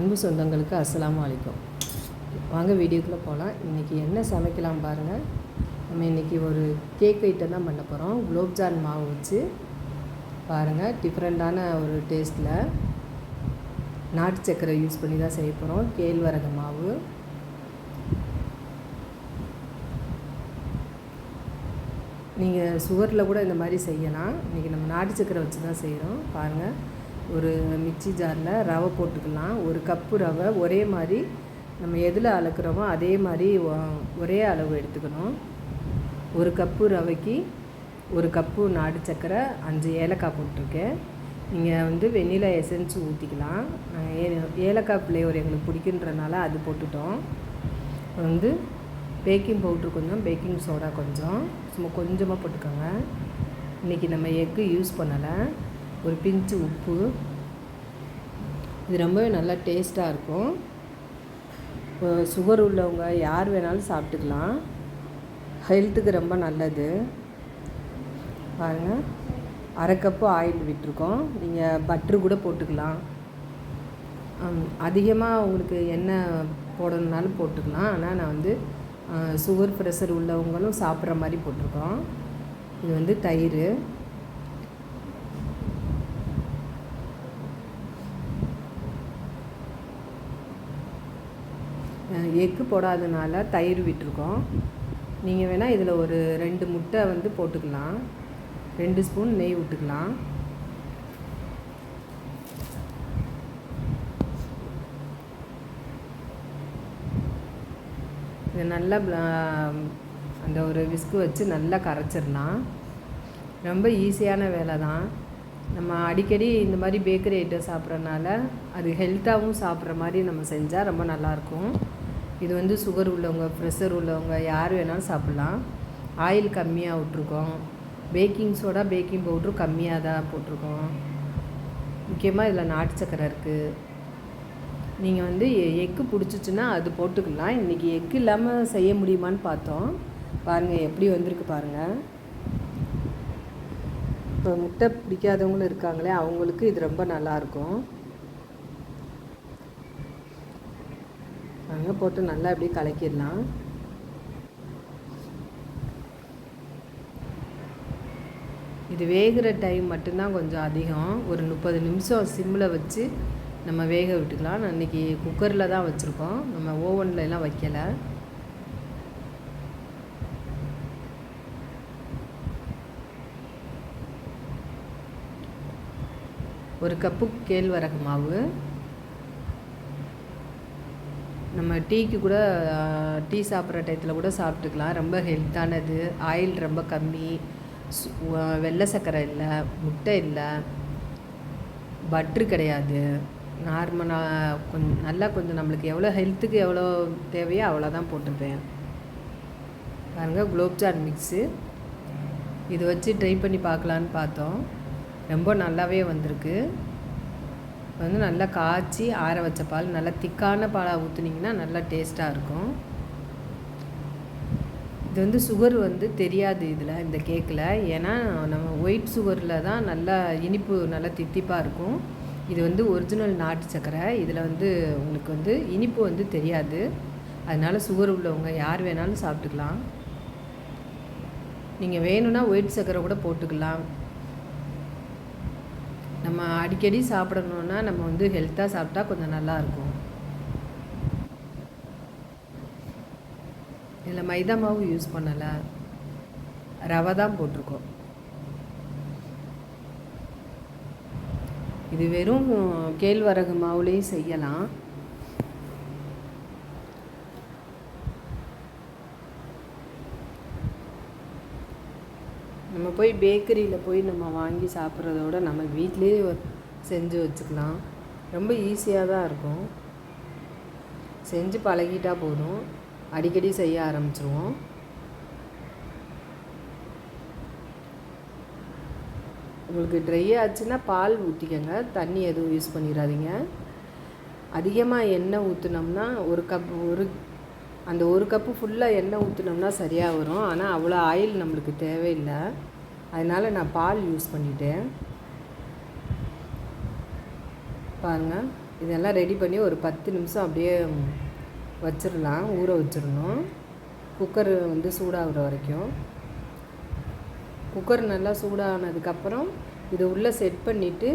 அன்பு சொந்தங்களுக்கு அஸ்ஸலாமு வலைக்கும் வாங்க வீடியோக்குள்ளே போகலாம் இன்றைக்கி என்ன சமைக்கலாம் பாருங்கள் நம்ம இன்றைக்கி ஒரு கேக் ஐட்டம் தான் பண்ண போகிறோம் குலோப்ஜான் மாவு வச்சு பாருங்கள் டிஃப்ரெண்ட்டான ஒரு டேஸ்ட்டில் நாட்டு சக்கரை யூஸ் பண்ணி தான் செய்ய போகிறோம் கேழ்வரகு மாவு. நீங்கள் சுகரில் கூட இந்த மாதிரி செய்யலாம். இன்றைக்கி நம்ம நாட்டு சக்கரை வச்சு தான் செய்கிறோம் பாருங்கள் ஒரு மிக்சி ஜாரில் ரவை போட்டுக்கலாம். ஒரு கப்பு ரவை ஒரே மாதிரி நம்ம எதில் அளக்குறோமோ அதே மாதிரி ஒரே அளவு எடுத்துக்கணும். ஒரு கப்பு ரவைக்கு ஒரு கப்பு நாடு சக்கரை அஞ்சு ஏலக்காய் போட்டிருக்கேன். நீங்கள் வந்து வெண்ணிலா எசன்ஸ் ஊற்றிக்கலாம் ஏ ஏலக்காய் ஃப்ளேவர் எங்களுக்கு பிடிக்குன்றனால அது போட்டுட்டோம். வந்து பேக்கிங் பவுட்ரு கொஞ்சம் பேக்கிங் சோடா கொஞ்சம். சும்மா கொஞ்சமாக போட்டுக்கோங்க. இன்றைக்கி நம்ம எக்கு யூஸ் பண்ணலை. ஒரு பிஞ்சு உப்பு. இது ரொம்பவே நல்லா டேஸ்ட்டாக இருக்கும். சுகர் உள்ளவங்க யார் வேணாலும் சாப்பிட்டுக்கலாம். ஹெல்த்துக்கு ரொம்ப நல்லது. பாருங்கள் அரை கப்பு ஆயில் விட்டுருக்கோம். நீங்கள் பட்ரு கூட போட்டுக்கலாம். அதிகமாக உங்களுக்கு எண்ணெய் போடணுன்னாலும் போட்டுக்கலாம். ஆனால் நான் வந்து சுகர் ப்ரெஷர் உள்ளவங்களும் சாப்பிட்ற மாதிரி போட்டிருக்கோம். இது வந்து தயிர். எக்கு போடாதனால தயிர் விட்டுருக்கோம். நீங்கள் வேணால் இதில் ஒரு ரெண்டு முட்டை வந்து போட்டுக்கலாம். ரெண்டு ஸ்பூன் நெய் விட்டுக்கலாம் இது நல்லா அந்த ஒரு விஸ்கு வச்சு நல்லா கரைச்சிடலாம். ரொம்ப ஈஸியான வேலை தான். நம்ம அடிக்கடி இந்த மாதிரி பேக்கரி ஐட்டம் சாப்பிட்றனால அது ஹெல்த்தாகவும் சாப்பிட்ற மாதிரி நம்ம செஞ்சால் ரொம்ப நல்லாயிருக்கும் இது வந்து சுகர் உள்ளவங்க ப்ரெஷர் உள்ளவங்க யார் வேணாலும் சாப்பிட்லாம். ஆயில் கம்மியாக விட்ருக்கோம் பேக்கிங் சோடா பேக்கிங் பவுட்ரு கம்மியாக தான் போட்டிருக்கோம். முக்கியமாக இதில் நாட்டு சக்கரை இருக்குது நீங்கள் வந்து எ- எக்கு பிடிச்சிச்சின்னா அது போட்டுக்கலாம். இன்றைக்கி எக்கு இல்லாமல் செய்ய முடியுமான்னு பார்த்தோம். பாருங்கள் எப்படி வந்திருக்கு பாருங்கள் இப்போ முட்டை பிடிக்காதவங்களும் இருக்காங்களே அவங்களுக்கு இது ரொம்ப நல்லாயிருக்கும் அங்கே போட்டு நல்லா அப்படியே கலக்கிடலாம். இது வேகிற டைம் மட்டும்தான் கொஞ்சம் அதிகம். ஒரு முப்பது நிமிஷம் சிம்மில் வச்சு நம்ம வேக விட்டுக்கலாம். நான் இன்றைக்கி குக்கரில் தான் வச்சுருக்கோம். நம்ம ஓவனில் எல்லாம் வைக்கலை. ஒரு கப்பு கேழ்வரகு மாவு. நம்ம டீக்கு கூட டீ சாப்பிட்ற டயத்தில் கூட சாப்பிட்டுக்கலாம். ரொம்ப ஹெல்த்தானது. ஆயில் ரொம்ப கம்மி. சு- வெள்ளை சர்க்கரை இல்லை முட்டை இல்லை. பட்ரு கிடையாது. நார்மலாக கொஞ்சம் நல்லா கொஞ்சம் நம்மளுக்கு எவ்வளோ ஹெல்த்துக்கு எவ்வளோ தேவையோ அவ்வளோதான் போட்டிருப்பேன். பாருங்கள் குலோப்ஜான் மிக்ஸு. இது வச்சு ட்ரை பண்ணி பார்க்கலான்னு பார்த்தோம். ரொம்ப நல்லாவே வந்திருக்கு. வந்து நல்லா காய்ச்சி ஆற வச்ச பால் நல்லா திக்கான பாலாக ஊற்றுனீங்கன்னா நல்லா டேஸ்ட்டாக இருக்கும். இது வந்து சுகர் வந்து தெரியாது இதில் இந்த கேக்கில். ஏன்னா நம்ம ஒயிட் சுகரில் தான் நல்லா இனிப்பு நல்லா தித்திப்பாக இருக்கும். இது வந்து ஒரிஜினல் நாட்டு சக்கரை. இதில் வந்து உங்களுக்கு வந்து இனிப்பு வந்து தெரியாது. அதனால் சுகர் உள்ளவங்க யார் வேணாலும் சாப்பிட்டுக்கலாம். நீங்கள் வேணும்னா ஒயிட் சக்கரை கூட போட்டுக்கலாம். நம்ம அடிக்கடி சாப்பிடணுன்னா நம்ம வந்து ஹெல்த்தாக சாப்பிட்டா கொஞ்சம் நல்லாயிருக்கும் இதில் மைதா மாவு யூஸ் பண்ணலை. ரவை தான் போட்டிருக்கோம். இது வெறும் கேழ்வரகு மாவுலேயும் செய்யலாம். நம்ம போய் பேக்கரியில் போய் நம்ம வாங்கி சாப்பிட்றத விட நம்ம வீட்டிலேயே செஞ்சு வச்சுக்கலாம். ரொம்ப ஈஸியாக தான் இருக்கும். செஞ்சு பழகிட்டா போதும். அடிக்கடி செய்ய ஆரம்பிச்சிருவோம். உங்களுக்கு ட்ரை ஆச்சுன்னா பால் ஊற்றிக்கங்க தண்ணி எதுவும் யூஸ் பண்ணிடாதீங்க. அதிகமாக எண்ணெய் ஊற்றுனோம்னா ஒரு கப் ஒரு அந்த ஒரு கப்பு ஃபுல்லாக எண்ணெய் ஊற்றுனோம்னா சரியாக வரும். ஆனால் அவ்வளோ ஆயில் நம்மளுக்கு தேவையில்லை. அதனால் நான் பால் யூஸ் பண்ணிட்டேன். பாருங்கள் இதெல்லாம் ரெடி பண்ணி ஒரு பத்து நிமிஷம் அப்படியே வச்சிடலாம் ஊற வச்சிடணும் குக்கர் வந்து சூடாகிற வரைக்கும். குக்கர் நல்லா சூடானதுக்கப்புறம் இதை உள்ளே செட் பண்ணிவிட்டு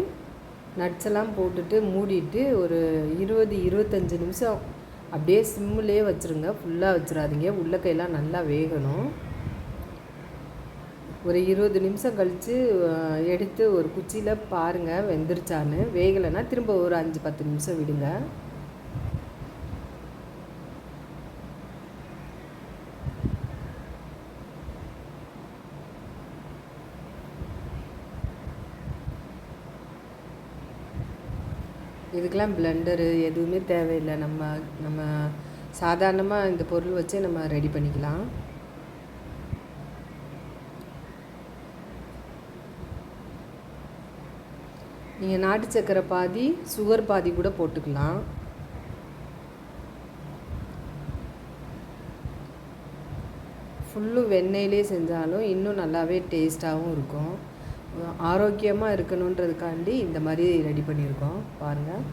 நட்ஸ் எல்லாம் போட்டுட்டு மூடிட்டு ஒரு இருபது இருபத்தஞ்சி நிமிஷம் அப்படியே சிம்மிலே வச்சுருங்க. ஃபுல்லாக வச்சிடாதீங்க உள்ளக்கையெல்லாம் நல்லா வேகணும். ஒரு இருபது நிமிஷம் கழித்து எடுத்து ஒரு குச்சியில் பாருங்கள் வெந்துருச்சான்னு. வேகலைன்னா திரும்ப ஒரு அஞ்சு பத்து நிமிஷம் விடுங்க. இதுக்கெலாம் பிளெண்டரு எதுவுமே தேவையில்லை. நம்ம நம்ம சாதாரணமாக இந்த பொருள் வச்சே நம்ம ரெடி பண்ணிக்கலாம். நீங்கள் நாட்டு சக்கரை பாதி சுகர் பாதி கூட போட்டுக்கலாம். ஃபுல்லும் வெண்ணெயிலே செஞ்சாலும் இன்னும் நல்லாவே டேஸ்ட்டாகவும் இருக்கும். ஆரோக்கியமாக இருக்கணுன்றதுக்காண்டி இந்த மாதிரி ரெடி பண்ணியிருக்கோம். பாருங்கள்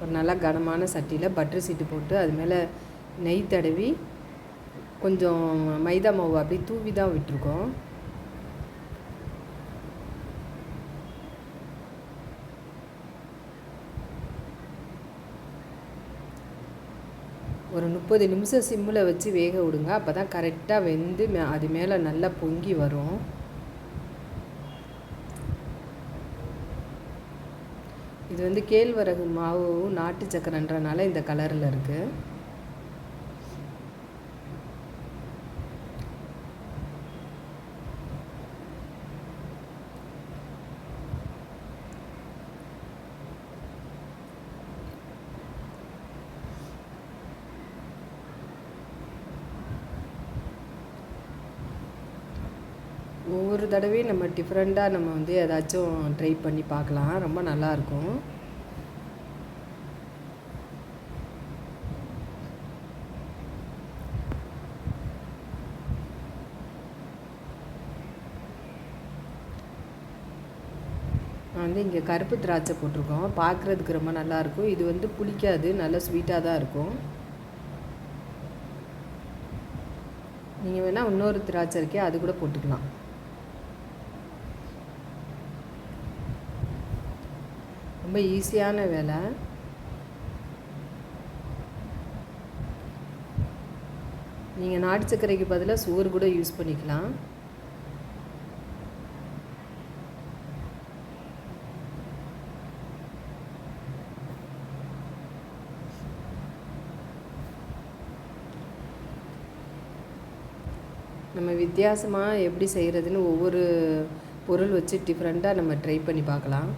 ஒரு நல்லா கனமான சட்டியில் பட்டர் சீட்டு போட்டு அது மேலே நெய் தடவி கொஞ்சம் மைதா மாவு அப்படி தூவி தான் விட்டுருக்கோம். ஒரு முப்பது நிமிஷம் சிம்மில் வச்சு வேக விடுங்க. அப்போ தான் கரெக்டாக வெந்து மே அது மேலே நல்லா பொங்கி வரும். இது வந்து கேழ்வரகு மாவு நாட்டு சக்கரன்றனால இந்த கலரில் இருக்குது ஒவ்வொரு தடவையும் நம்ம டிஃப்ரெண்ட்டாக நம்ம வந்து ஏதாச்சும் ட்ரை பண்ணி பார்க்கலாம். ரொம்ப நல்லாயிருக்கும். வந்து இங்கே கருப்பு திராட்சை போட்டிருக்கோம். பார்க்குறதுக்கு ரொம்ப நல்லாயிருக்கும். இது வந்து புளிக்காது. நல்லா ஸ்வீட்டாக தான் இருக்கும். நீங்கள் வேணால் இன்னொரு திராட்சை இருக்கே அது கூட போட்டுக்கலாம். ரொம்ப ஈஸியான வேலை. நீங்கள் நாட்டு சர்க்கரைக்கு பதிலாக சுகர் கூட யூஸ் பண்ணிக்கலாம். நம்ம வித்தியாசமாக எப்படி செய்கிறதுன்னு ஒவ்வொரு பொருள் வச்சு டிஃப்ரெண்ட்டாக நம்ம ட்ரை பண்ணி பார்க்கலாம்.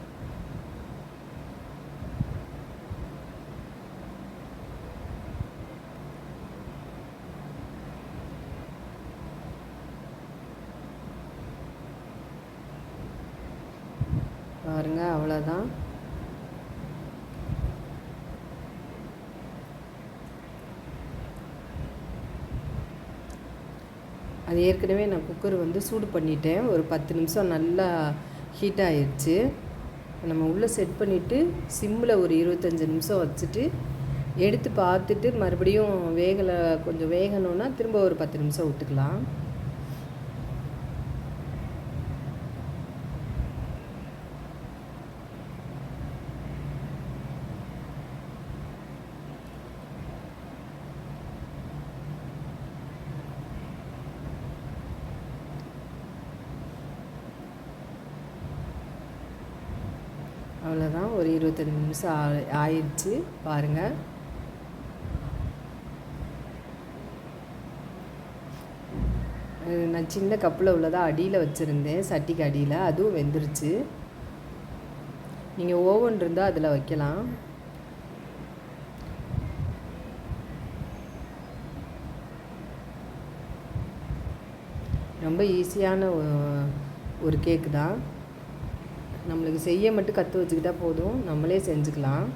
பாருங்கள் அவ்வளோதான் அது ஏற்கனவே நான் குக்கர் வந்து சூடு பண்ணிட்டேன். ஒரு பத்து நிமிஷம் நல்லா ஹீட் ஆயிடுச்சு நம்ம உள்ளே செட் பண்ணிவிட்டு சிம்மில் ஒரு இருபத்தஞ்சி நிமிஷம் வச்சுட்டு எடுத்து பார்த்துட்டு மறுபடியும் வேகலை கொஞ்சம் வேகணுன்னா திரும்ப ஒரு பத்து நிமிஷம் விட்டுக்கலாம். அவ்வளோதான் ஒரு இருபத்தஞ்சி நிமிஷம் ஆ ஆயிடுச்சு. பாருங்கள் நான் சின்ன கப்பில் உள்ளதாக அடியில் வச்சுருந்தேன். சட்டிக்கு அடியில். அதுவும் வெந்துருச்சு. நீங்கள் ஓவன் இருந்தால் அதில் வைக்கலாம். ரொம்ப ஈஸியான ஒரு கேக்கு தான் நம்மளுக்கு செய்ய மட்டும் கற்று வச்சுக்கிட்டால் போதும். நம்மளே செஞ்சுக்கலாம்.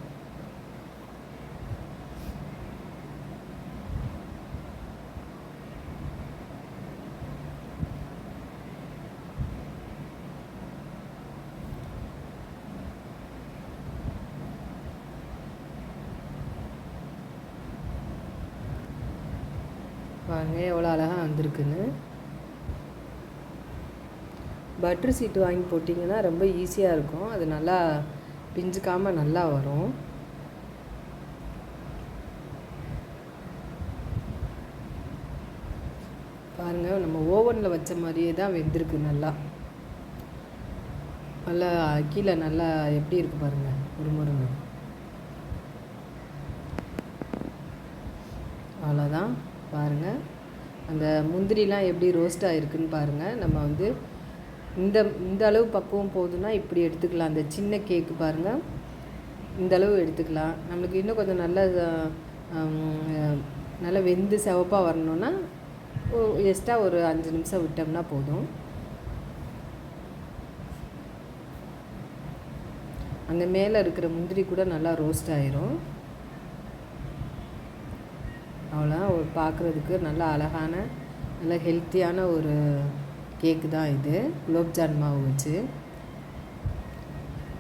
பாருங்கள் எவ்வளோ அழகாக வந்திருக்குன்னு. பட்ரு சீட்டு வாங்கி போட்டிங்கன்னா ரொம்ப ஈஸியாக இருக்கும். அது நல்லா பிஞ்சுக்காமல் நல்லா வரும். பாருங்கள் நம்ம ஓவனில் வச்ச மாதிரியே தான் வெந்திருக்கு நல்லா. நல்லா கீழே நல்லா எப்படி இருக்குது பாருங்கள் ஒரு முருங்க அவ்வளோதான் பாருங்கள் அந்த முந்திரிலாம் எப்படி ரோஸ்ட் ஆகிருக்குன்னு பாருங்கள் நம்ம வந்து இந்த இந்த அளவு பக்குவம் போதுன்னா இப்படி எடுத்துக்கலாம். அந்த சின்ன கேக்கு பாருங்கள் இந்த அளவு எடுத்துக்கலாம். நம்மளுக்கு இன்னும் கொஞ்சம் நல்ல நல்லா வெந்து சிவப்பாக வரணுன்னா எக்ஸ்ட்ரா ஒரு அஞ்சு நிமிஷம் விட்டோம்னா போதும். அங்கே மேலே இருக்கிற முந்திரி கூட நல்லா ரோஸ்ட் ஆயிரும். அவ்வளோ ஒரு பார்க்குறதுக்கு நல்லா அழகான நல்ல ஹெல்த்தியான ஒரு கேக்கு தான் இது குலோப்ஜான் மாவு வச்சு.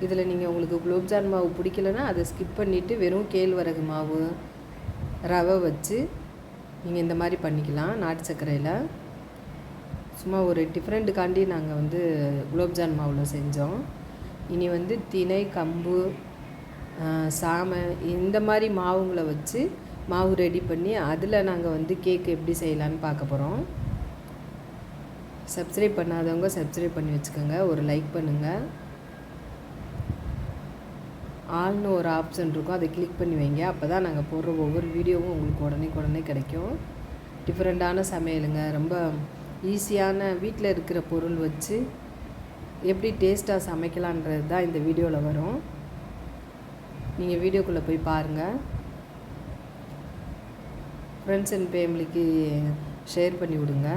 இதில் நீங்கள் உங்களுக்கு குலோப்ஜான் மாவு பிடிக்கலன்னா அதை ஸ்கிப் பண்ணிவிட்டு வெறும் கேழ்வரகு மாவு ரவை வச்சு நீங்கள் இந்த மாதிரி பண்ணிக்கலாம் நாட்டு சர்க்கரையில். சும்மா ஒரு டிஃப்ரெண்ட்டுக்காண்டி நாங்கள் வந்து குலோப்ஜான் மாவில் செஞ்சோம். இனி வந்து திணை கம்பு சாமை இந்த மாதிரி மாவுங்களை வச்சு மாவு ரெடி பண்ணி அதில் நாங்கள் வந்து கேக் எப்படி செய்யலான்னு பார்க்க போகிறோம் சப்ஸ்கிரைப் பண்ணாதவங்க சப்ஸ்கிரைப் பண்ணி வச்சுக்கோங்க. ஒரு லைக் பண்ணுங்கள் ஆல்னு ஒரு ஆப்ஷன் இருக்கும். அதை கிளிக் பண்ணி வைங்க. அப்போ தான் நாங்கள் போடுற ஒவ்வொரு வீடியோவும் உங்களுக்கு உடனே உடனே கிடைக்கும். டிஃப்ரெண்ட்டான சமையலுங்க. ரொம்ப ஈஸியான வீட்டில் இருக்கிற பொருள் வச்சு எப்படி டேஸ்ட்டாக சமைக்கலான்றது தான் இந்த வீடியோவில் வரும். நீங்கள் வீடியோக்குள்ளே போய் பாருங்கள் ஃப்ரெண்ட்ஸ் அண்ட் ஃபேமிலிக்கு ஷேர் பண்ணி விடுங்க.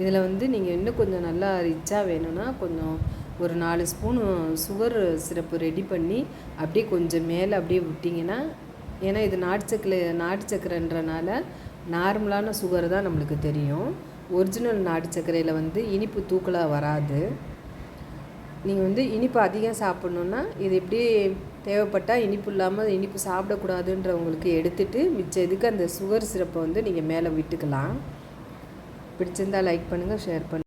இதில் வந்து நீங்கள் இன்னும் கொஞ்சம் நல்லா ரிச்சாக வேணும்னா கொஞ்சம் ஒரு நாலு ஸ்பூன் சுகர் சிரப்பு ரெடி பண்ணி அப்படியே கொஞ்சம் மேலே அப்படியே விட்டிங்கன்னா ஏன்னா இது நாட்டு சக்கரை நாட்டு சக்கரைன்றனால நார்மலான சுகர் தான் நம்மளுக்கு தெரியும். ஒரிஜினல் நாட்டு சர்க்கரையில் வந்து இனிப்பு தூக்கலாக வராது. நீங்கள் வந்து இனிப்பு அதிகம் சாப்பிட்ணுன்னா இது எப்படி தேவைப்பட்டால் இனிப்பு இல்லாமல் இனிப்பு சாப்பிடக்கூடாதுன்றவங்களுக்கு எடுத்துகிட்டு மிச்சம் இதுக்கு அந்த சுகர் சிரப்பை வந்து நீங்கள் மேலே விட்டுக்கலாம். பிடிச்சிருந்தால் லைக் பண்ணுங்கள் ஷேர் பண்ணுங்கள்